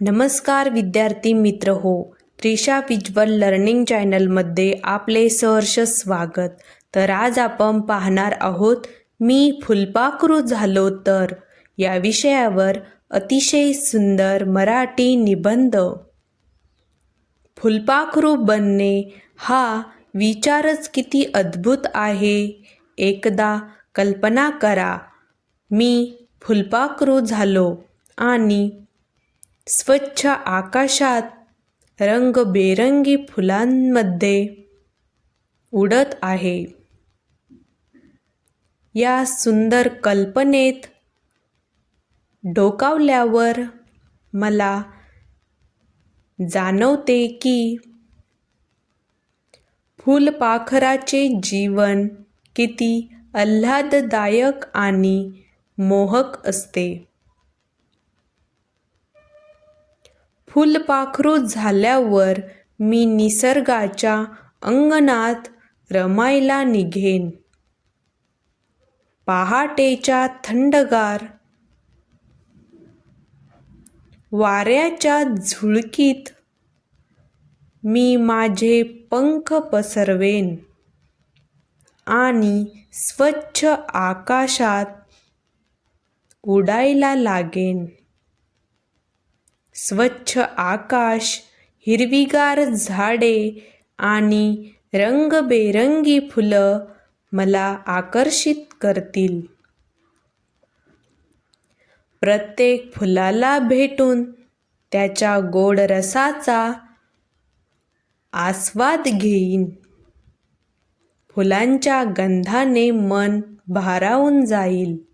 नमस्कार विद्यार्थी मित्र हो त्रिशा विज्वल लर्निंग चॅनलमध्ये आपले सहर्ष स्वागत. तर आज आपण पाहणार आहोत मी फुलपाखरू झालो तर. या विषयावर अतिशय सुंदर मराठी निबंध. फुलपाखरू बनणे हा विचारच किती अद्भुत आहे. एकदा कल्पना करा मी फुलपाखरू झालो आणि स्वच्छ आकाशात रंगबेरंगी फुलांमध्ये उडत आहे. या सुंदर कल्पनेत डोकावल्यावर मला जाणवते की फुलपाखराचे जीवन किती आल्हाददायक आणि मोहक असते. फुलपाखरू झाल्यावर मी निसर्गाच्या अंगणात रमायला निघेन. पहाटेच्या थंडगार वाऱ्याच्या झुळकीत मी माझे पंख पसरवेन आणि स्वच्छ आकाशात उडायला लागेन. स्वच्छ आकाश हिरवीगार झाडे आणि रंगबेरंगी फुलं मला आकर्षित करतील. प्रत्येक फुलाला भेटून त्याच्या गोड रसाचा आस्वाद घेईन. फुलांच्या गंधाने मन भारावून जाईल.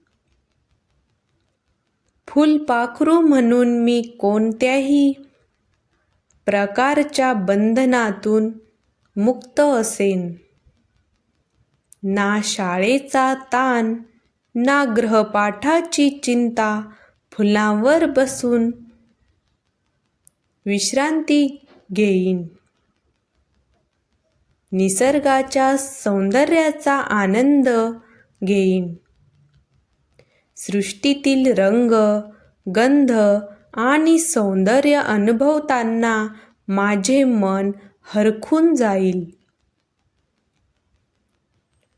फुलपाखरू म्हणून मी कोणत्याही प्रकारच्या बंधनातून मुक्त असेन. ना शाळेचा ताण ना ग्रहपाठाची चिंता फुलांवर बसून विश्रांती घेईन. निसर्गाच्या सौंदर्याचा आनंद घेईन. सृष्टीतील रंग गंध आणि सौंदर्य अनुभवताना माझे मन हरखून जाईल.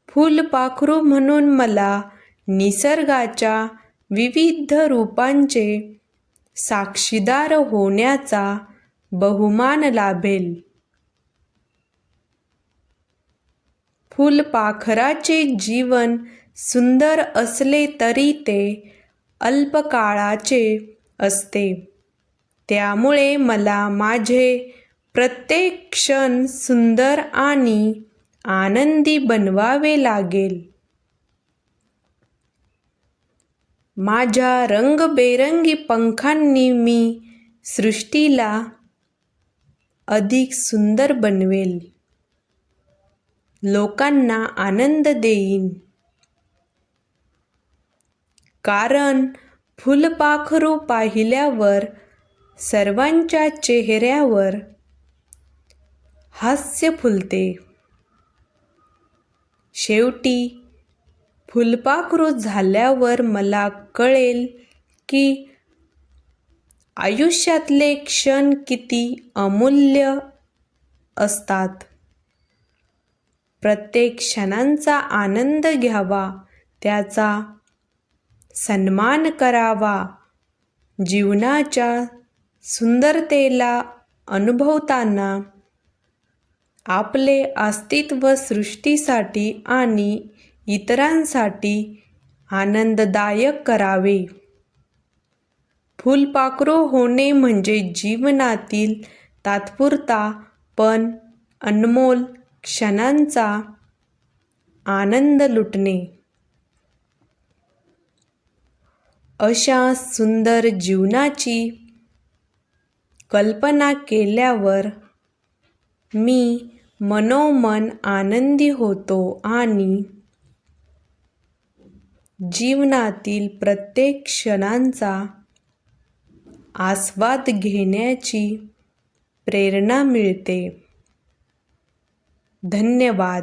फुलपाखरू म्हणून मला निसर्गाच्या विविध रूपांचे साक्षीदार होण्याचा बहुमान लाभेल. फुलपाखराचे जीवन सुंदर असले तरी ते अल्पकाळाचे असते. त्यामुळे मला माझे प्रत्येक क्षण सुंदर आणि आनंदी बनवावे लागेल. माझ्या रंगबेरंगी पंखांनी मी सृष्टीला अधिक सुंदर बनवेल. लोकांना आनंद देईन. कारण फुलपाखरू पाहिल्यावर सर्वांच्या चेहऱ्यावर हास्य फुलते. शेवटी फुलपाखरू झाल्यावर मला कळेल की आयुष्यातले क्षण किती अमूल्य असतात. प्रत्येक क्षणांचा आनंद घ्यावा त्याचा सन्मान करावा. जीवनाच्या सुंदरतेला अनुभवताना आपले अस्तित्व सृष्टीसाठी आणि इतरांसाठी आनंददायक करावे. फुलपाखरो होणे म्हणजे जीवनातील तात्पुरता पण अनमोल क्षणांचा आनंद लुटणे. अशा सुंदर जीवनाची कल्पना केल्यावर मी मनोमन आनंदी होतो आणि जीवनातील प्रत्येक क्षणांचा आस्वाद घेण्याची प्रेरणा मिळते. धन्यवाद.